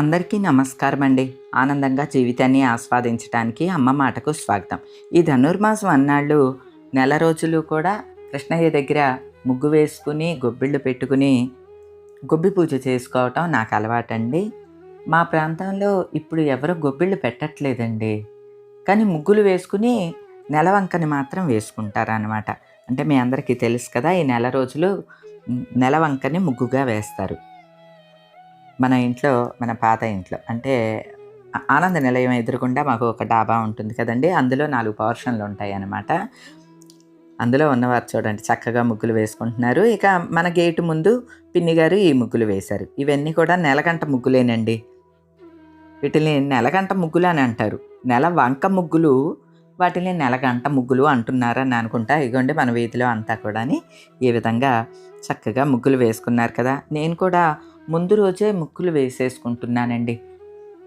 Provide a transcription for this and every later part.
అందరికీ నమస్కారం అండి ఆనందంగా జీవితాన్ని ఆస్వాదించడానికి అమ్మ మాటకు స్వాగతం. ఈ ధనుర్మాసం అన్నాళ్ళు నెల రోజులు కూడా కృష్ణయ్య దగ్గర ముగ్గు వేసుకుని గొబ్బిళ్ళు పెట్టుకుని గొబ్బి పూజ చేసుకోవటం నాకు అలవాటండి. మా ప్రాంతంలో ఇప్పుడు ఎవరు గొబ్బిళ్ళు పెట్టట్లేదండి. కానీ ముగ్గులు వేసుకుని నెల వంకని మాత్రం వేసుకుంటారనమాట అంటే మీ అందరికీ తెలుసు కదా ఈ నెల రోజులు నెల వంకని ముగ్గుగా వేస్తారు. మన ఇంట్లో మన పాత ఇంట్లో. అంటే ఆనంద నిలయం ఎదురుగుండా మాకు ఒక డాబా ఉంటుంది కదండి. అందులో నాలుగు పోర్షన్లు ఉంటాయి అన్నమాట అందులో ఉన్నవారు చూడండి చక్కగా ముగ్గులు వేసుకుంటున్నారు. ఇక మన గేటు ముందు పిన్ని గారు ఈ ముగ్గులు వేశారు. ఇవన్నీ కూడా నెలగంట ముగ్గులేనండి. వీటిని నెలగంట ముగ్గులు అని అంటారు. నెల వంక ముగ్గులు వాటిని నెలగంట ముగ్గులు అంటున్నారని అనుకుంటా. ఇగోండి మన వీధిలో అంతా కూడాని ఈ విధంగా చక్కగా ముగ్గులు వేసుకున్నారు కదా. నేను కూడా ముందు రోజే ముగ్గులు వేసేసుకుంటున్నానండి.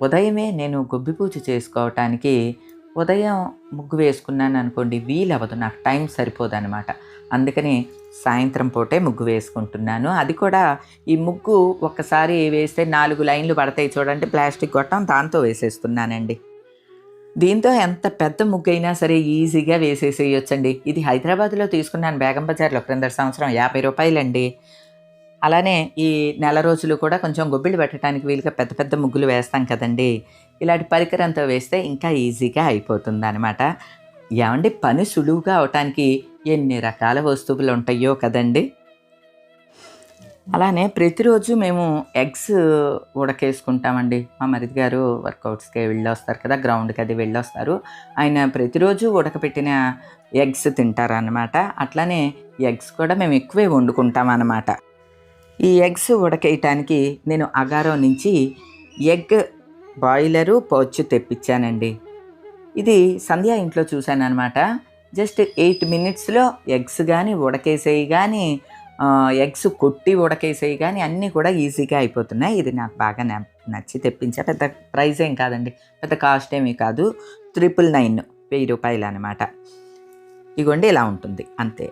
ఉదయమే నేను గొబ్బి పూజ చేసుకోవటానికి ఉదయం ముగ్గు వేసుకున్నాను అనుకోండి వీలవ్వదు. నాకు టైం సరిపోదనమాట అందుకని సాయంత్రం పూటే ముగ్గు వేసుకుంటున్నాను. అది కూడా ఈ ముగ్గు ఒక్కసారి వేస్తే నాలుగు లైన్లు పడతాయి చూడండి ప్లాస్టిక్ గొట్టం దాంతో వేసేస్తున్నానండి. దీంతో ఎంత పెద్ద ముగ్గు అయినా సరే ఈజీగా వేసేసేయొచ్చండి. ఇది హైదరాబాద్లో తీసుకున్నాను బేగం బజార్లో క్రింద సంవత్సరం యాభై రూపాయలండి. అలానే ఈ నెల రోజులు కూడా కొంచెం గొబ్బిళ్ళు పెట్టడానికి వీలుగా పెద్ద పెద్ద ముగ్గులు వేస్తాం కదండి. ఇలాంటి పరికరంతో వేస్తే ఇంకా ఈజీగా అయిపోతుంది అనమాట ఏమండి? పని సులువుగా అవటానికి ఎన్ని రకాల వస్తువులు ఉంటాయో కదండి. అలానే ప్రతిరోజు మేము ఎగ్స్ ఉడకేసుకుంటామండి. మా మరిది గారు వర్కౌట్స్కి వెళ్ళి వస్తారు కదా గ్రౌండ్కి అది వెళ్ళి వస్తారు ఆయన ప్రతిరోజు ఉడకపెట్టిన ఎగ్స్ తింటారనమాట అట్లానే ఎగ్స్ కూడా మేము ఎక్కువే వండుకుంటాం అన్నమాట ఈ ఎగ్స్ ఉడకేయటానికి నేను అగారో నుంచి ఎగ్ బాయిలరు పౌచ్ తెప్పించానండి. ఇది సంధ్యా ఇంట్లో చూశాను అనమాట జస్ట్ ఎయిట్ మినిట్స్లో ఎగ్స్ కానీ ఉడకేసేయి కానీ ఎగ్స్ కొట్టి ఉడకేసేవి కానీ అన్నీ కూడా ఈజీగా అయిపోతున్నాయి. ఇది నాకు బాగా నచ్చి తెప్పించా. పెద్ద ప్రైస్ ఏం కాదండి. పెద్ద కాస్ట్ ఏమీ కాదు. ట్రిపుల్ నైన్ వెయ్యి రూపాయలు అనమాట ఇగోండి ఇలా ఉంటుంది. అంతే.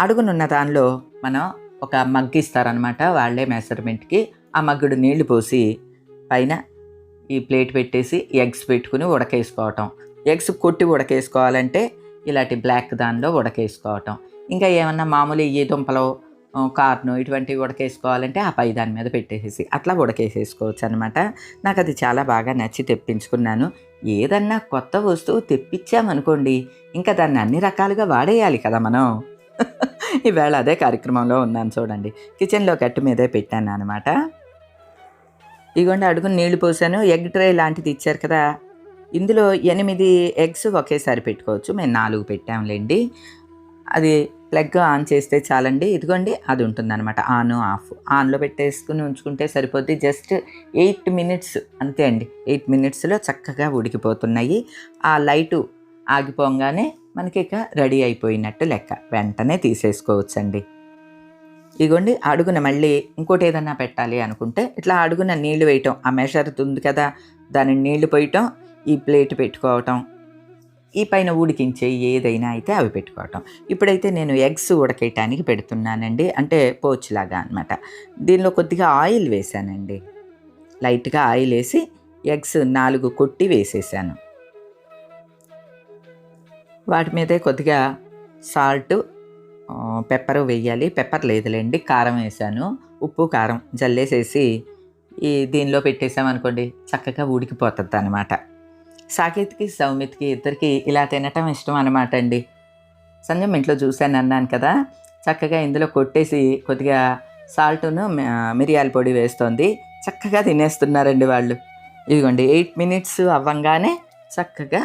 అడుగునున్న దానిలో మనం ఒక మగ్గు ఇస్తారనమాట వాళ్ళే మెజర్మెంట్కి. ఆ మగ్గుడు నీళ్ళు పోసి పైన ఈ ప్లేట్ పెట్టేసి ఎగ్స్ పెట్టుకుని ఉడకేసుకోవటం. ఎగ్స్ కొట్టి ఉడకేసుకోవాలంటే ఇలాంటి బ్లాక్ దానిలో ఉడకేసుకోవటం. ఇంకా ఏమన్నా మామూలు ఈ దుంపలు ఆ, కార్ను ఇటువంటివి ఉడకేసుకోవాలంటే ఆ పై దాని మీద పెట్టేసేసి అట్లా ఉడకేసేసుకోవచ్చు అనమాట నాకు అది చాలా బాగా నచ్చి తెప్పించుకున్నాను. ఏదన్నా కొత్త వస్తువు తెప్పించామనుకోండి ఇంకా దాన్ని అన్ని రకాలుగా వాడేయాలి కదా మనం. ఈవేళ అదే కార్యక్రమంలో ఉన్నాను చూడండి. కిచెన్లో కట్టు మీదే పెట్టాను అనమాట ఇగోండి అడుగుని నీళ్ళు పోసాను. ఎగ్ ట్రే లాంటిది ఇచ్చారు కదా. ఇందులో ఎనిమిది ఎగ్స్ ఒకేసారి పెట్టుకోవచ్చు. మేము నాలుగు పెట్టాంలేండి. అది ప్లగ్ ఆన్ చేస్తే చాలండి. ఇదిగోండి అది ఉంటుందన్నమాట. On off. ఆన్లో పెట్టేసుకుని ఉంచుకుంటే సరిపోద్ది. జస్ట్ ఎయిట్ మినిట్స్ అంతే అండి. ఎయిట్ మినిట్స్లో చక్కగా ఉడికిపోతున్నాయి. ఆ లైటు ఆగిపోగానే మనకి ఇక రెడీ అయిపోయినట్టు లెక్క. వెంటనే తీసేసుకోవచ్చండి. ఇగోండి అడుగున మళ్ళీ ఇంకోటి ఏదన్నా పెట్టాలి అనుకుంటే ఇట్లా అడుగున నీళ్ళు వేయటం ఆ మెషర్ ఉంది కదా దానిని నీళ్ళు పోయటం ఈ ప్లేట్ పెట్టుకోవటం ఈ పైన ఉడికించే ఏదైనా అయితే అవి పెట్టుకోవటం. ఇప్పుడైతే నేను ఎగ్స్ ఉడకేయటానికి పెడుతున్నానండి అంటే పోచ్లాగా అనమాట దీనిలో కొద్దిగా ఆయిల్ వేసానండి లైట్గా ఆయిల్ వేసి ఎగ్స్ నాలుగు కొట్టి వేసేసాను. వాటి మీదే కొద్దిగా సాల్ట్ పెప్పర్ వేయాలి. పెప్పర్ లేదులేండి కారం వేసాను. ఉప్పు కారం జల్లేసేసి ఈ దీనిలో పెట్టేసామనుకోండి చక్కగా ఉడికిపోతుంది అనమాట సాకేత్కి సౌమిత్కి ఇద్దరికి ఇలా తినటం ఇష్టం అనమాట అండి. సంజం ఇంట్లో చూశాను అన్నాను కదా చక్కగా ఇందులో కొట్టేసి కొద్దిగా సాల్ట్ను మిరియాల పొడి వేస్తోంది. చక్కగా తినేస్తున్నారండి వాళ్ళు. ఇదిగోండి ఎయిట్ మినిట్స్ అవ్వంగానే చక్కగా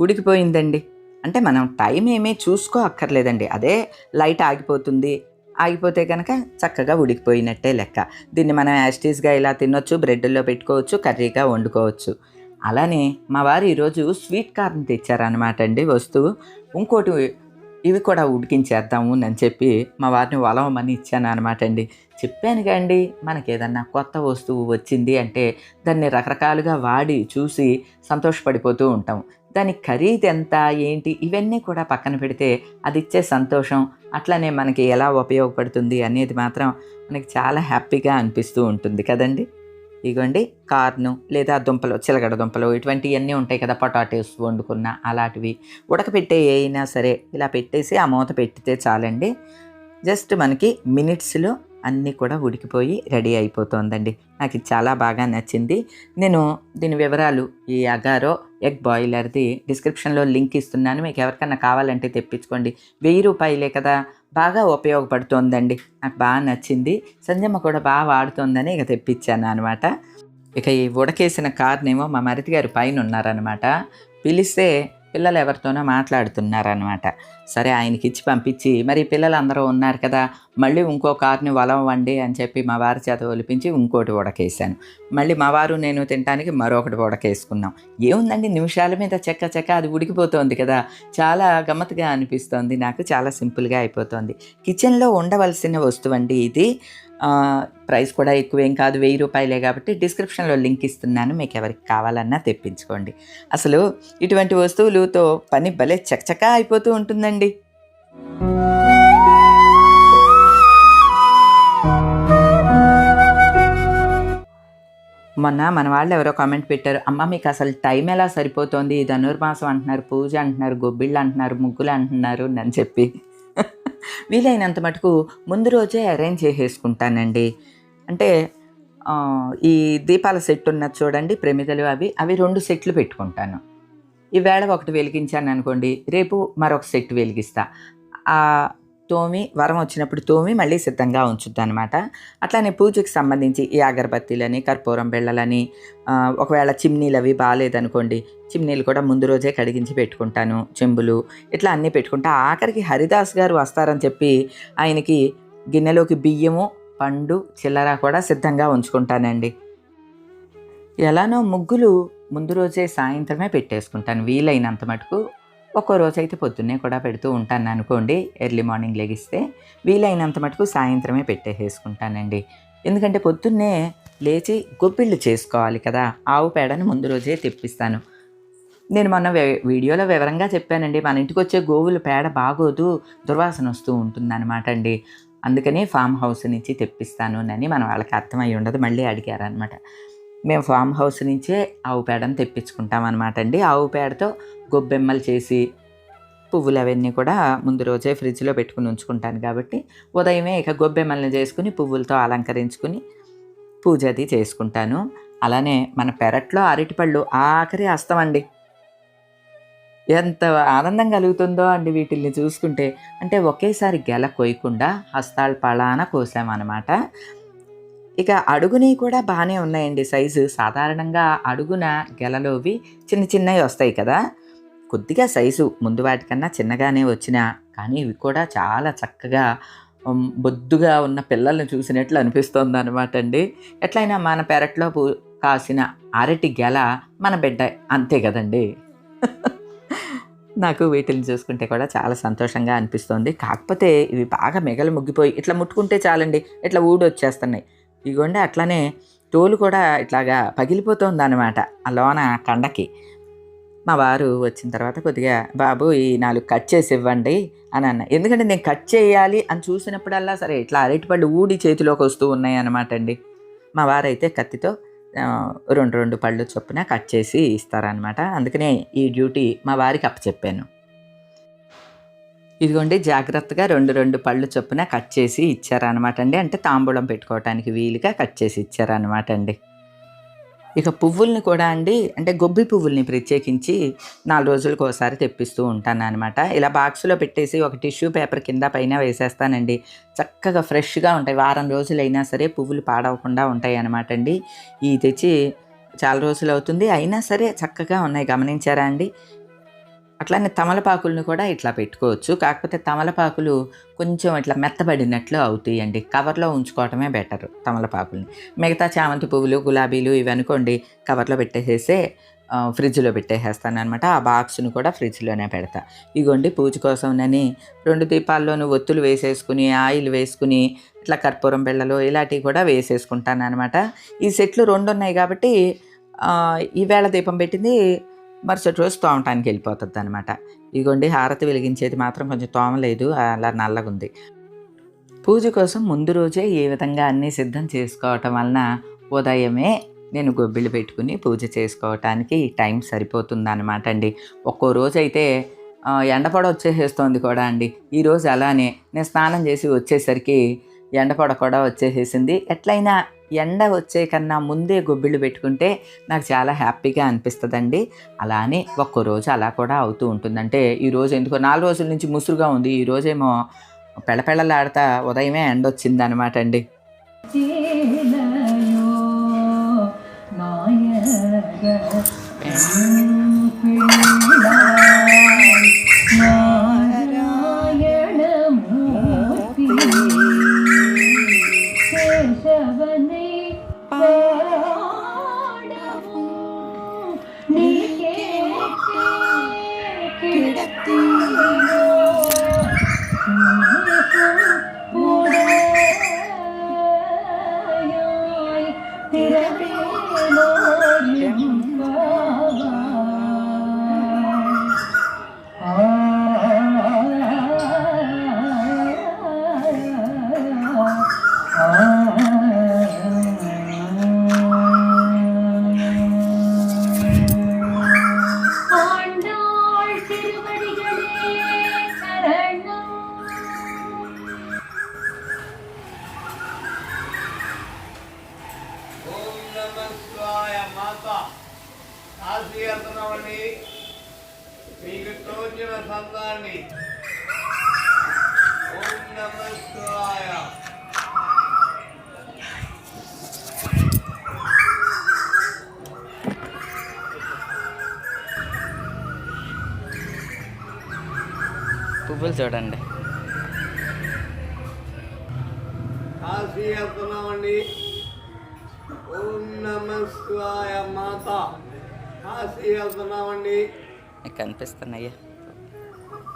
ఉడికిపోయిందండి. అంటే మనం టైం ఏమీ చూసుకో అక్కర్లేదండి అదే లైట్ ఆగిపోతుంది. ఆగిపోతే కనుక చక్కగా ఉడికిపోయినట్టే లెక్క. దీన్ని మనం యాస్టీస్గా ఇలా తినొచ్చు బ్రెడ్లో పెట్టుకోవచ్చు కర్రీగా వండుకోవచ్చు. అలానే మా వారు ఈరోజు స్వీట్ కార్న్ తెచ్చారనమాట అండి. వస్తువు ఇంకోటి ఇవి కూడా ఉడికించేద్దాము అని చెప్పి మా వారిని వలవమని ఇచ్చాను అనమాట అండి. చెప్పాను కండి మనకి ఏదన్నా కొత్త వస్తువు వచ్చింది అంటే దాన్ని రకరకాలుగా వాడి చూసి సంతోషపడిపోతూ ఉంటాం. దాని ఖరీదు ఎంత ఏంటి? ఇవన్నీ కూడా పక్కన పెడితే అది ఇచ్చే సంతోషం అట్లనే మనకి ఎలా ఉపయోగపడుతుంది అనేది మాత్రం మనకి చాలా హ్యాపీగా అనిపిస్తూ ఉంటుంది కదండి. ఇగోండి కార్ను లేదా దుంపలు చిలగడ దుంపలు ఇటువంటివన్నీ ఉంటాయి కదా పొటాటోస్ వండుకున్న అలాంటివి. ఉడకపెట్టే అయినా సరే ఇలా పెట్టేసి ఆ మూత పెట్టితే చాలండి. జస్ట్ మనకి మినిట్స్లో అన్నీ కూడా ఉడికిపోయి రెడీ అయిపోతుందండి. నాకు చాలా బాగా నచ్చింది. నేను దీని వివరాలు ఈ అగారో ఎగ్ బాయిలర్ది డిస్క్రిప్షన్లో లింక్ ఇస్తున్నాను. మీకు ఎవరికన్నా కావాలంటే తెప్పించుకోండి. వెయ్యి రూపాయలే కదా బాగా ఉపయోగపడుతోందండి. నాకు బాగా నచ్చింది. సంజమ్మ కూడా బాగా వాడుతోందని ఇక తెప్పించాను అనమాట ఇక ఈ ఉడకేసిన కార్నేమో మా మరిది గారు పైన ఉన్నారనమాట పిలిస్తే పిల్లలు ఎవరితోనో మాట్లాడుతున్నారనమాట సరే ఆయనకి ఇచ్చి పంపించి మరి పిల్లలు అందరూ ఉన్నారు కదా మళ్ళీ ఇంకో కార్ని వలవండి అని చెప్పి మా వారి చేత ఒలిపించి ఇంకోటి ఉడకేసాను మళ్ళీ మా వారు నేను తినడానికి మరొకటి ఉడకేసుకున్నాం. ఏముందండి నిమిషాల మీద చెక్క చెక్క అది ఉడికిపోతోంది కదా చాలా గమ్మత్తుగా అనిపిస్తోంది నాకు చాలా సింపుల్గా అయిపోతుంది. కిచెన్లో ఉండవలసిన వస్తువు అండి ఇది. ప్రైస్ కూడా ఎక్కువేం కాదు వెయ్యి రూపాయలే కాబట్టి డిస్క్రిప్షన్లో లింక్ ఇస్తున్నాను. మీకు ఎవరికి కావాలన్నా తెప్పించుకోండి. అసలు ఇటువంటి వస్తువులతో పని భలే చకచకా అయిపోతూ ఉంటుందండి. మొన్న మన వాళ్ళు ఎవరో కామెంట్ పెట్టారు అమ్మ మీకు అసలు టైం ఎలా సరిపోతుంది? ధనుర్మాసం అంటున్నారు పూజ అంటున్నారు గొబ్బిళ్ళు అంటున్నారు ముగ్గులు అంటున్నారు అని చెప్పి. వీలైనంత మటుకు ముందు రోజే అరేంజ్ చేసేసుకుంటానండి. అంటే ఈ దీపాల సెట్ ఉన్నది చూడండి ప్రమిదలు అవి అవి రెండు సెట్లు పెట్టుకుంటాను. ఈవేళ ఒకటి వెలిగించాను అనుకోండి రేపు మరొక సెట్ వెలిగిస్తా. తోమి వరం వచ్చినప్పుడు తోమి మళ్ళీ సిద్ధంగా ఉంచుద్ది అనమాట అట్లానే పూజకి సంబంధించి ఈ అగరబత్తీలని కర్పూరం బిళ్ళలని ఒకవేళ చిమ్నీలు అవి బాగాలేదనుకోండి చిమ్నీలు కూడా ముందు రోజే కడిగించి పెట్టుకుంటాను చెంబులు ఇట్లా అన్నీ పెట్టుకుంటా ఆఖరికి హరిదాస్ గారు వస్తారని చెప్పి ఆయనకి గిన్నెలోకి బియ్యము పండు చిల్లర కూడా సిద్ధంగా ఉంచుకుంటానండి. ఎలానో ముగ్గులు ముందు రోజే సాయంత్రమే పెట్టేసుకుంటాను వీలైనంత మటుకు ఒక్కో రోజు అయితే పొద్దున్నే కూడా పెడుతూ ఉంటాను అనుకోండి. ఎర్లీ మార్నింగ్ లెగిస్తే వీలైనంత మటుకు సాయంత్రమే పెట్టేసేసుకుంటానండి. ఎందుకంటే పొద్దున్నే లేచి గొప్పిళ్ళు చేసుకోవాలి కదా. ఆవు పేడను ముందు రోజే తెప్పిస్తాను. నేను మొన్న వే- వీడియోలో వివరంగా చెప్పానండి. మన ఇంటికి వచ్చే గోవుల పేడ బాగోదు దుర్వాసన వస్తూ ఉంటుందన్నమాట అండి. అందుకని ఫామ్ హౌస్ నుంచి తెప్పిస్తాను అని మన వాళ్ళకి అర్థమై ఉండదు. మళ్ళీ అడిగారనమాట మేము ఫామ్ హౌస్ నుంచే ఆవు పేడను తెప్పించుకుంటాం అనమాట అండి. ఆవు పేడతో గొబ్బెమ్మలు చేసి పువ్వులు అవన్నీ కూడా ముందు రోజే ఫ్రిడ్జ్లో పెట్టుకుని ఉంచుకుంటాను కాబట్టి ఉదయమే ఇక గొబ్బెమ్మల్ని చేసుకుని పువ్వులతో అలంకరించుకుని పూజ అది చేసుకుంటాను. అలానే మన పెరట్లో అరటిపళ్ళు ఆఖరి అస్తమండి ఎంత ఆనందం కలుగుతుందో అండి వీటిల్ని చూసుకుంటే. అంటే ఒకేసారి గెల కొయ్యకుండా హస్తాలు పళాన కోసామన్నమాట. ఇక అడుగుని కూడా బాగానే ఉన్నాయండి సైజు. సాధారణంగా అడుగున గెలలోవి చిన్న చిన్నవి వస్తాయి కదా. కొద్దిగా సైజు ముందు వాటికన్నా చిన్నగానే వచ్చిన కానీ ఇవి కూడా చాలా చక్కగా బొద్దుగా ఉన్న పిల్లల్ని చూసినట్లు అనిపిస్తుంది అనమాట అండి. ఎట్లయినా మన పెరట్లో పూ కాసిన అరటి గెల మన బిడ్డ అంతే కదండి. నాకు వీటిని చూసుకుంటే కూడా చాలా సంతోషంగా అనిపిస్తుంది. కాకపోతే ఇవి బాగా మిగలు ముగ్గిపోయి ఇట్లా ముట్టుకుంటే చాలండి. ఇట్లా ఊడి వచ్చేస్తున్నాయి ఇగోండి అట్లానే తోలు కూడా ఇట్లాగా పగిలిపోతుంది అనమాట ఆ లోన కండకి. మా వారు వచ్చిన తర్వాత కొద్దిగా బాబు ఈ నాలుగు కట్ చేసి ఇవ్వండి అని అన్న. ఎందుకంటే నేను కట్ చేయాలి అని చూసినప్పుడల్లా సరే ఇట్లా అరటిపళ్ళు ఊడి చేతిలోకి వస్తూ ఉన్నాయి అనమాట అండి. మా వారైతే కత్తితో రెండు రెండు పళ్ళు చొప్పున కట్ చేసి ఇస్తారనమాట అందుకనే ఈ డ్యూటీ మా వారికి అప్పచెప్పాను. ఇదిగోండి జాగ్రత్తగా రెండు రెండు పళ్ళు చొప్పున కట్ చేసి ఇచ్చారనమాట అండి. అంటే తాంబూలం పెట్టుకోవడానికి వీలుగా కట్ చేసి ఇచ్చారనమాట అండి. ఇక పువ్వుల్ని కూడా అండి అంటే గొబ్బి పువ్వుల్ని ప్రత్యేకించి నాలుగు రోజులకు ఒకసారి తెప్పిస్తూ ఉంటాను అనమాట ఇలా బాక్స్లో పెట్టేసి ఒక టిష్యూ పేపర్ కింద పైన వేసేస్తానండి. చక్కగా ఫ్రెష్గా ఉంటాయి. వారం రోజులైనా సరే పువ్వులు పాడవకుండా ఉంటాయి అనమాట అండి. ఈ తెచ్చి చాలా రోజులు అవుతుంది. అయినా సరే చక్కగా ఉన్నాయి. గమనించారా అండి? అట్లానే తమలపాకులను కూడా ఇట్లా పెట్టుకోవచ్చు. కాకపోతే తమలపాకులు కొంచెం ఇట్లా మెత్తబడినట్లు అవుతాయండి. కవర్లో ఉంచుకోవటమే బెటర్ తమలపాకుల్ని. మిగతా చామంతి పువ్వులు గులాబీలు ఇవి అనుకోండి కవర్లో పెట్టేసేసే ఫ్రిడ్జ్లో పెట్టేసేస్తాను అనమాట ఆ బాక్స్ను కూడా ఫ్రిడ్జ్లోనే పెడతా. ఇగోండి పూజ కోసంనని రెండు దీపాల్లోనూ ఒత్తులు వేసేసుకుని ఆయిల్ వేసుకుని ఇట్లా కర్పూరం బిళ్ళలు ఇలాంటివి కూడా వేసేసుకుంటాను అనమాట ఈ సెట్లు రెండు ఉన్నాయి కాబట్టి ఈవేళ దీపం పెట్టింది మరుసటి రోజు తోమటానికి వెళ్ళిపోతుంది అనమాట ఇదిగోండి హారతి వెలిగించేది మాత్రం కొంచెం తోమలేదు అలా నల్లగా ఉంది పూజ కోసం ముందు రోజే ఈ విధంగా అన్నీ సిద్ధం చేసుకోవటం వలన ఉదయమే నేను గొబ్బిళ్ళు పెట్టుకుని పూజ చేసుకోవటానికి టైం సరిపోతుంది అనమాట అండి. ఒక్కో రోజు అయితే ఎండపడ ఎండపొడ వచ్చేసేస్తోంది కూడా అండి. ఈరోజు అలానే నేను స్నానం చేసి వచ్చేసరికి ఎండపొడ కూడా వచ్చేసేసింది. ఎట్లయినా ఎండ వచ్చే కన్నా ముందే గొబ్బిళ్ళు పెట్టుకుంటే నాకు చాలా హ్యాపీగా అనిపిస్తుందండి. అలా అని రోజు అలా కూడా అవుతూ ఉంటుంది అంటే ఈరోజు ఎందుకో నాలుగు రోజుల నుంచి ముసురుగా ఉంది. ఈరోజేమో పెళ్ళపెళ్ళలాడతా ఉదయమే ఎండ వచ్చింది అనమాట అండి చేలయో ఓం నమ శివాయ మాత కాశీయతనవని మీకు తోచిన సందాన్ని ఓం పువ్వులు చూడండి. కాశీయతనవని ఓం నమ శివాయ మాత. కాశీయతనవని మీకు కనిపిస్తున్నాయ్యా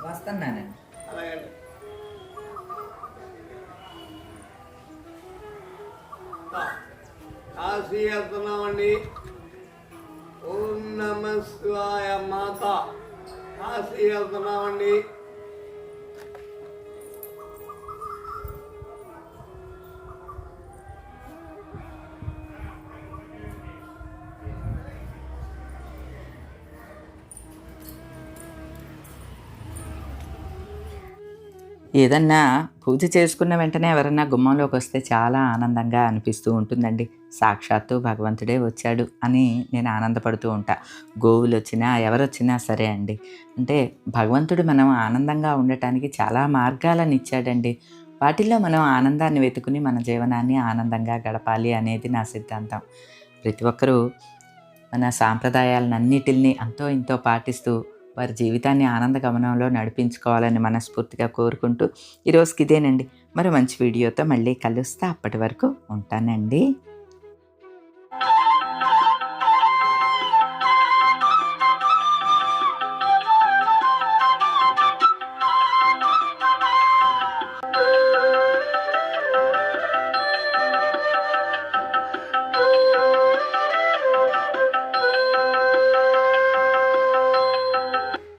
వస్తున్నానండి అలాగే కాశీ వెళ్తున్నామండి. ఓం నమ శివాయ మాత. కాశీ వెళ్తున్నామండి. ఏదన్నా పూజ చేసుకున్న వెంటనే ఎవరన్నా గుమ్మంలోకి వస్తే చాలా ఆనందంగా అనిపిస్తూ ఉంటుందండి. సాక్షాత్తు భగవంతుడే వచ్చాడు అని నేను ఆనందపడుతూ ఉంటా. గోవులు వచ్చినా ఎవరు వచ్చినా సరే అండి. అంటే భగవంతుడు మనం ఆనందంగా ఉండటానికి చాలా మార్గాలను ఇచ్చాడండి. వాటిల్లో మనం ఆనందాన్ని వెతుకుని మన జీవనాన్ని ఆనందంగా గడపాలి అనేది నా సిద్ధాంతం. ప్రతి ఒక్కరూ మన సాంప్రదాయాలన్నిటిని అంతో ఇంతో పాటిస్తూ వారి జీవితాన్ని ఆనంద గమనంలో నడిపించుకోవాలని మనస్ఫూర్తిగా కోరుకుంటూ ఈరోజుకి ఇదేనండి. మరి మంచి వీడియోతో మళ్ళీ కలుస్తా. అప్పటి వరకు ఉంటానండి.